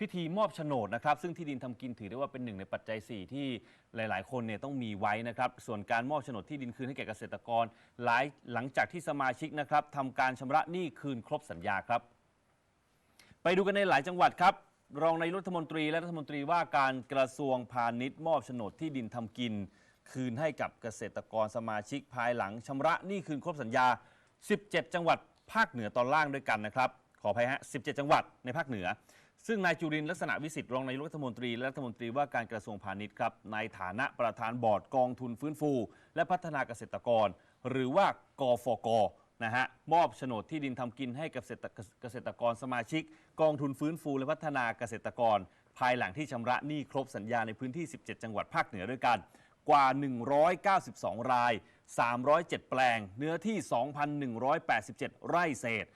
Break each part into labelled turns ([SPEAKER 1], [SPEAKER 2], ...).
[SPEAKER 1] พิธีมอบโฉนดนะครับซึ่งที่ดินทำกินถือได้ว่าเป็นหนึ่งในปัจจัย 4 ที่หลาย ๆ คนเนี่ยต้องมีไว้นะครับส่วนการมอบโฉนดที่ดินคืนให้แก่เกษตรกรหลายหลังจากที่สมาชิกนะครับทำการชำระหนี้คืนครบสัญญาครับ ไปดูกันในหลายจังหวัดครับ รองนายรัฐมนตรีและรัฐมนตรีว่าการกระทรวงพาณิชย์มอบโฉนดที่ดินทำกิน คืนให้กับเกษตรกรสมาชิกภายหลังชำระหนี้คืนครบสัญญา 17 จังหวัดภาคเหนือตอนล่างด้วยกันนะครับขออภัยฮะ17 จังหวัดในภาคเหนือ ซึ่งนายจุรินทร์ลักษณะวิสิทธิ์รองนายกรัฐมนตรีและรัฐมนตรีว่าการกระทรวงพาณิชย์ครับในฐานะประธานบอร์ดกองทุนฟื้นฟู และพัฒนาเกษตรกร หรือว่ากฟกนะฮะมอบโฉนดที่ดินทำกินให้กับเกษตรเกษตรกรสมาชิก กองทุนฟื้นฟูและพัฒนาเกษตรกร ภายหลังที่ชำระหนี้ครบสัญญาในพื้นที่ 17 จังหวัดภาคเหนือด้วยกัน กว่า 192 ราย 307 แปลง เนื้อที่ 2,187 ไร่เศษ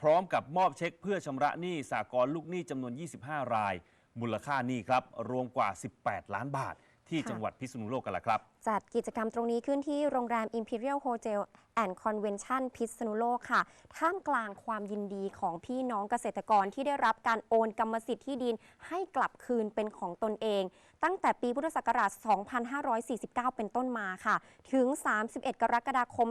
[SPEAKER 1] พร้อมกับมอบเช็คเพื่อชำระหนี้สากลลูกหนี้จำนวน 25 ราย มูลค่าหนี้ครับ รวมกว่า 18 ล้านบาท ที่
[SPEAKER 2] ค่ะ
[SPEAKER 1] จังหวัดพิษณุโลกกันละครับ
[SPEAKER 2] จัดกิจกรรมตรงนี้ขึ้นที่โรงแรม Imperial Hotel and Convention พิษณุโลกค่ะ ท่ามกลางความยินดีของพี่น้องเกษตรกรที่ได้รับการโอนกรรมสิทธิ์ที่ดินให้กลับคืนเป็นของตนเอง ตั้งแต่ปีพุทธศักราช 2549 เป็นต้นมาค่ะ ถึง 31 กรกฎาคม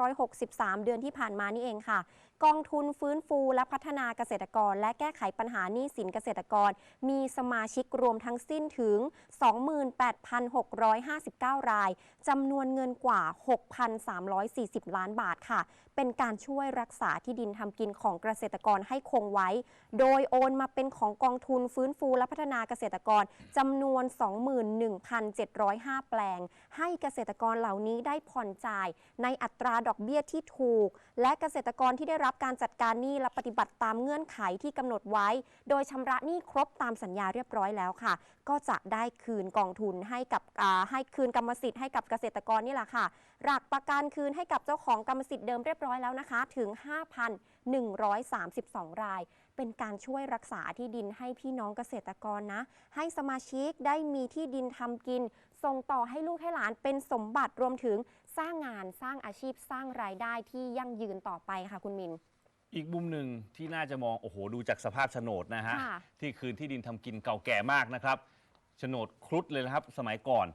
[SPEAKER 2] 2563 เดือนที่ผ่านมานี่เองค่ะ กองทุนฟื้นฟูและพัฒนาเกษตรกร และแก้ไขปัญหาหนี้สินเกษตรกร มีสมาชิกรวมทั้งสิ้นถึง 28,659 รายจำนวนเงินกว่า 6,300 40 ล้านบาทค่ะ เป็นการช่วยรักษาที่ดินทำกินของเกษตรกรให้คงไว้ โดยโอนมาเป็นของกองทุนฟื้นฟูและพัฒนาเกษตรกรจำนวน 21,705 แปลง ให้เกษตรกรเหล่านี้ได้ผ่อนจ่าย ในอัตราดอกเบี้ยที่ถูก และเกษตรกรที่ได้รับการจัดการหนี้และปฏิบัติตามเงื่อนไขที่กำหนดไว้ โดยชำระหนี้ครบตามสัญญาเรียบร้อยแล้วค่ะ ก็จะได้คืนกองทุนให้กับให้คืนกรรมสิทธิ์ให้กับเกษตรกรนี่แหละค่ะหลักประกันคืนให้กับเจ้าของกรรมสิทธิ์เดิมเรียบร้อยแล้วนะคะ ถึง 5,132 ราย เป็นการช่วยรักษาที่ดินให้พี่น้องเกษตรกรนะ ให้สมาชิกได้มีที่ดินทำกิน ส่งต่อให้ลูกให้หลานเป็นสมบัติรวมถึงสร้างงานสร้างอาชีพสร้างรายได้ที่ยั่งยืนต่อไปค่ะคุณมิน
[SPEAKER 1] อีกมุมหนึ่งที่น่าจะมอง โอ้โห ดูจากสภาพโฉนดนะฮะ
[SPEAKER 2] ค่ะ
[SPEAKER 1] ที่คืนที่ดินทำกินเก่าแก่มากนะครับโฉนดครุฑเลยนะครับ สมัยก่อน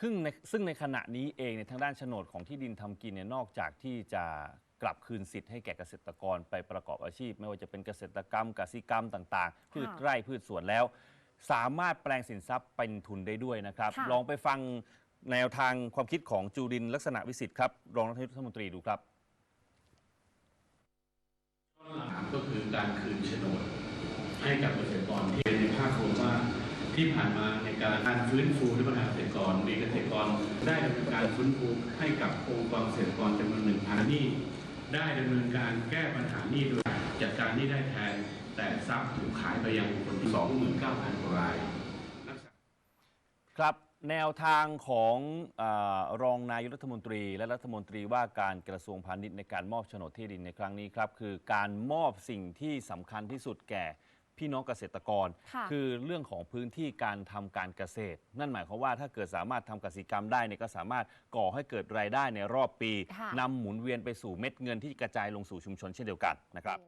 [SPEAKER 1] ซึ่งในซึ่งในขณะนี้เองในยทางด้านโฉนดของที่ดินทำกินเนี่ยนอกจากที่จะกลับคืนสิทธิ์ให้แก่เกษตรกรไปประกอบอาชีพ ไม่ว่าจะเป็นเกษตรกรรมกสิกรรมต่างๆ พืชไร่พืชสวนแล้ว สามารถแปลงสินทรัพย์เป็นทุนได้ด้วยนะครับ
[SPEAKER 2] ค่ะ
[SPEAKER 1] ลองไปฟังแนวทางความคิดของจูรินทร์ลักษณะวิสิทธิ์ครับรองนายกรัฐมนตรีดูครับ
[SPEAKER 3] ถามก็คือการคืนโฉนดให้กับเกษตรกรที่ในภาครวมว่า ที่ผ่านมาในการการฟื้นฟูและพัฒนาเกษตรกรมีเกษตรกรได้ดำเนินการฟื้นฟูให้กับองค์กรเกษตรกรจำนวนหนึ่งพันนี่ได้ดำเนินการแก้ปัญหานี้โดยจัดการหนี้ได้แทน แต่ทรัพย์ถูกขายไปยังบุคคลที่29,000กว่าราย
[SPEAKER 1] ครับแนวทางของอรองนายกรัฐมนตรี และรัฐมนตรีว่าการกระทรวงพาณิชย์ในการมอบโฉนดที่ดินในครั้งนี้ครับ คือการมอบสิ่งที่สำคัญที่สุดแก่ พี่น้องเกษตรกร
[SPEAKER 2] ค่ะ
[SPEAKER 1] อเรื่องของพื้นที่การทำการเกษตร นั่นหมายความว่าถ้าเกิดสามารถทำกสิกรรมได้เนี่ยก็สามารถก่อให้เกิดรายได้ในรอบปี
[SPEAKER 2] ค่ะ
[SPEAKER 1] นำหมุนเวียนไปสู่เม็ดเงินที่กระจายลงสู่ชุมชนเช่นเดียวกันนะครับ